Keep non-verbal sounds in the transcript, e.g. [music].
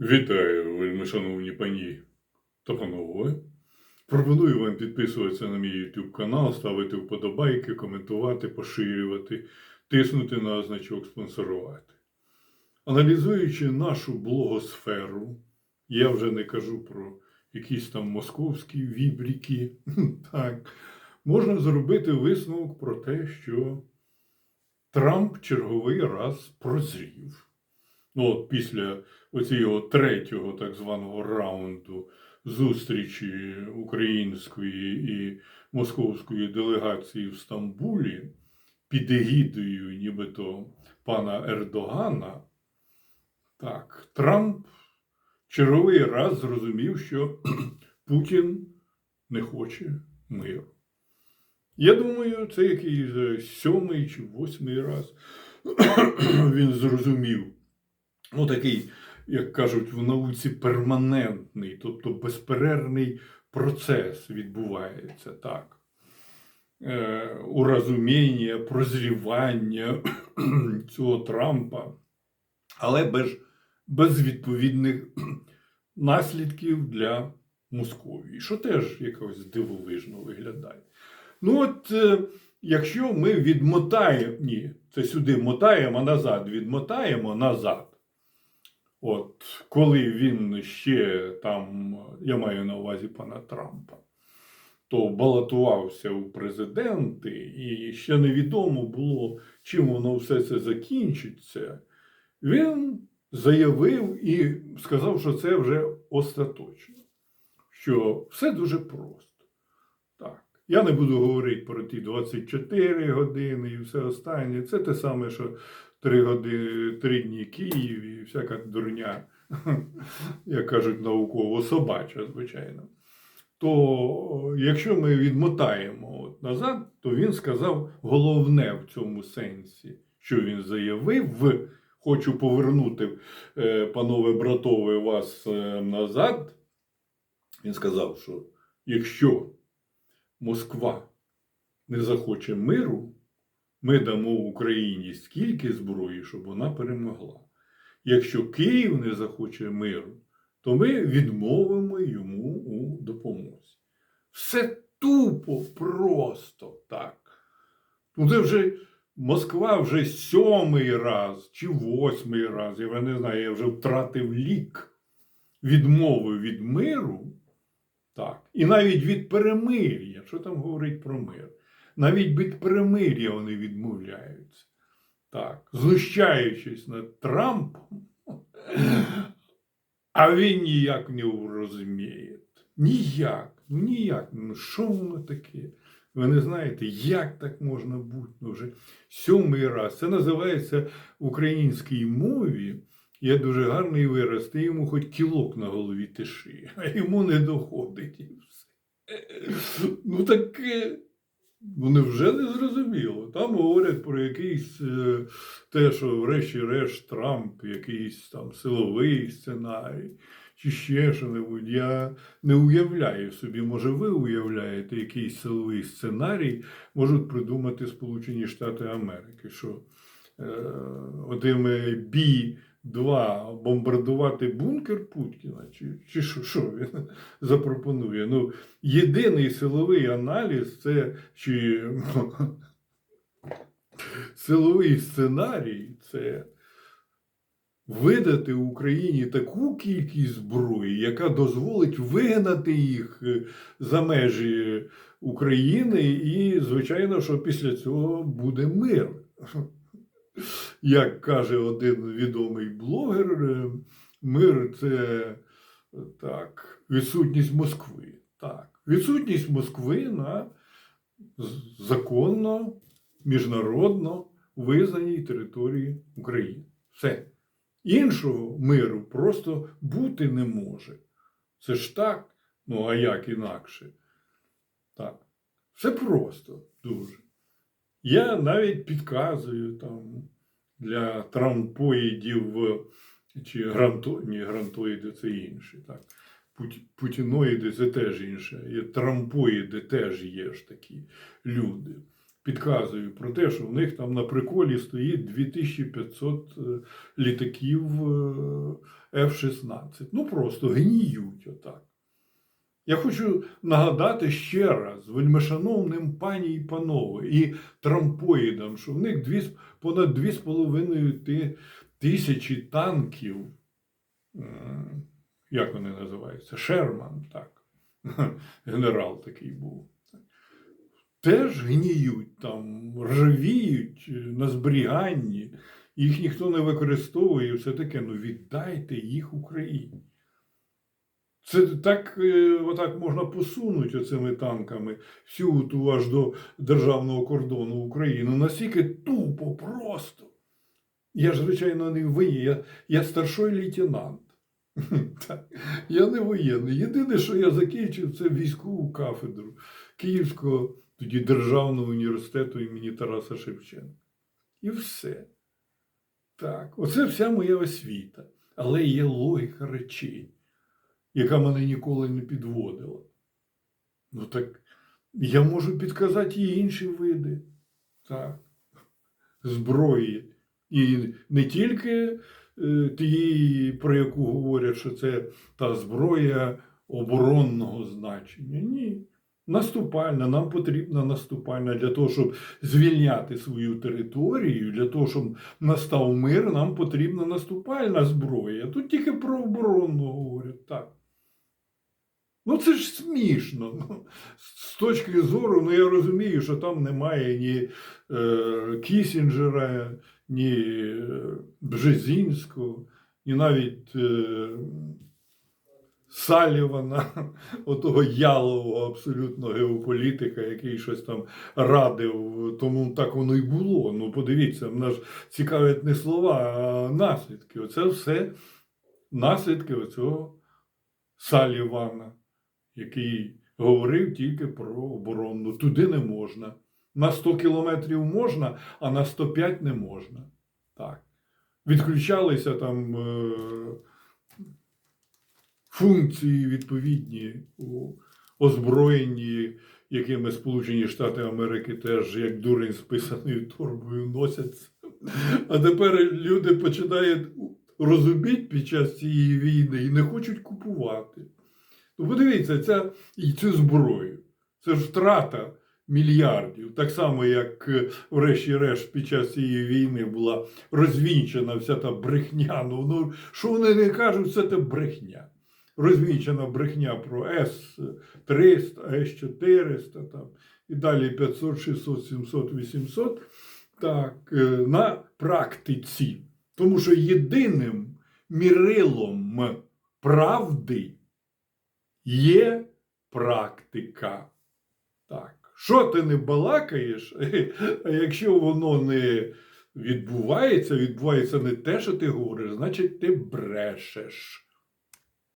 Вітаю, вельми шановні пані та панове. Пропоную вам підписуватися на мій YouTube канал, ставити вподобайки, коментувати, поширювати, тиснути на значок спонсорувати. Аналізуючи нашу блогосферу, я вже не кажу про якісь там московські вібріки, так, можна зробити висновок про те, що Трамп черговий раз прозрів. Ну, от після оцього третього так званого раунду зустрічі української і московської делегації в Стамбулі під егідою нібито пана Ердогана, так, Трамп черговий раз зрозумів, що [clears throat] Путін не хоче миру. Я думаю, це якийсь сьомий чи восьмий раз [clears throat] він зрозумів. Ну, такий, як кажуть в науці, перманентний, тобто безперервний процес відбувається так. Е, урозуміння, прозрівання [clears throat] цього Трампа, але без, без відповідних [clears throat] наслідків для Московії, що теж якось дивовижно виглядає. Ну, от, е, якщо ми відмотаємо, ні, це сюди мотаємо, назад відмотаємо назад. От коли він ще там, я маю на увазі пана Трампа, то балотувався у президенти, і ще невідомо було, чим воно все це закінчиться. Він заявив і сказав, що це вже остаточно, що все дуже просто. Так. Я не буду говорити про ті 24 години і все останнє. Це те саме, що 3 години, 3 дні Київ і всяка дурня, [laughs] як кажуть науково, собача, звичайно. То якщо ми відмотаємо от назад, то він сказав головне в цьому сенсі, що він заявив, хочу повернути, е, панове братове, вас е, назад. Він сказав, що якщо Москва не захоче миру, ми дамо Україні стільки зброї, щоб вона перемогла. Якщо Київ не захоче миру, то ми відмовимо йому у допомозі. Все тупо просто так. Ну, це вже Москва вже сьомий раз чи восьмий раз, я не знаю, я вже втратив лік відмови від миру. Так. І навіть від перемир'я, що там говорить про мир? Навіть від перемир'я вони відмовляються. Так. Знущаючись над Трампом, а він ніяк не розуміє. Ніяк, ну ніяк. Ну що воно таке? Ви не знаєте, як так можна бути? Ну, вже сьомий раз. Це називається в українській мові. Є дуже гарний вираз, ти йому хоч кілок на голові тиши, а йому не доходить і все. Ну таке. Ну невже не зрозуміло? Там говорять про якийсь е, те, що врешті-решт Трамп, якийсь там силовий сценарій, чи ще що-небудь. Я не уявляю собі, може, ви уявляєте якийсь силовий сценарій, можуть придумати Сполучені Штати Америки, що е, отими бі. Два бомбардувати бункер Путіна, чи, чи що, що він [laughs] запропонує? Ну, єдиний силовий аналіз це чи [laughs] силовий сценарій це видати Україні таку кількість зброї, яка дозволить вигнати їх е, за межі України, і, звичайно, що після цього буде мир. [laughs] Як каже один відомий блогер, е, мир це е, так, відсутність Москви. Так, відсутність Москви на законно, міжнародно визнаній території України. Все. Іншого миру просто бути не може. Це ж так. Ну, а як інакше? Так. Все просто дуже. Я навіть підказую там для трампоїдів чи гранто, ні, грантоїди це інше. Так. Путіноїди це теж інше. Є трампоїди теж є ж такі люди. Підказую про те, що в них там на приколі стоїть 2500 е, літаків е, F-16. Ну просто гніють отак. Я хочу нагадати ще раз вельмишановним пані і панове і трампоїдам, що в них дві, понад 2,5 ти- тисячі танків. Як вони називаються? Шерман, так. [laughs] Генерал такий був. Теж гніють там, ржавіють е, на зберіганні, їх ніхто не використовує, все таке. Ну віддайте їх Україні. Це так, е, отак можна посунути оцими танками всю ту аж до державного кордону України. Настільки тупо, просто. Я ж, звичайно, не воєнний, я, я старший лейтенант. [laughs] Я не воєнний. Єдине, що я закінчив, це військову кафедру Київського тоді Державного університету імені Тараса Шевченка. І все. Так, оце вся моя освіта. Але є логіка речей, яка мене ніколи не підводила. Ну так я можу підказати і інші види так, зброї. І не тільки е, тієї, про яку говорять, що це та зброя оборонного значення. Ні. Наступальна, нам потрібна наступальна для того, щоб звільняти свою територію, для того, щоб настав мир, нам потрібна наступальна зброя. Тут тільки про оборонну говорять. Так. Ну це ж смішно. Ну, з точки зору, ну я розумію, що там немає ні е, Кісінджера, ні е, Бжезінського, ні навіть е, Салівана, [laughs] отого ялового абсолютно геополітика, який щось там радив, тому так воно і було. Ну, подивіться, мене ж цікавлять не слова, а наслідки. Оце все наслідки оцього Салівана, який говорив тільки про оборону. Туди не можна. На 100 кілометрів можна, а на 105 не можна. Так. Відключалися там е, функції відповідні у озброєнні, якими Сполучені Штати Америки теж як дурень з писаною торбою носяться. А тепер люди починають розуміти під час цієї війни і не хочуть купувати. Ну, подивіться, ця, і цю зброю. Це ж втрата мільярдів. Так само, як, е, врешті-решт, під час цієї війни була розвінчена вся та брехня. Ну, ну що вони не кажуть, це брехня. Розвінчена брехня про С-300, С-400 там, і далі 500, 600, 700, 800. Так, е, на практиці. Тому що єдиним мірилом правди є практика. Так. Що ти не балакаєш, [laughs] а якщо воно не відбувається, відбувається не те, що ти говориш, значить ти брешеш.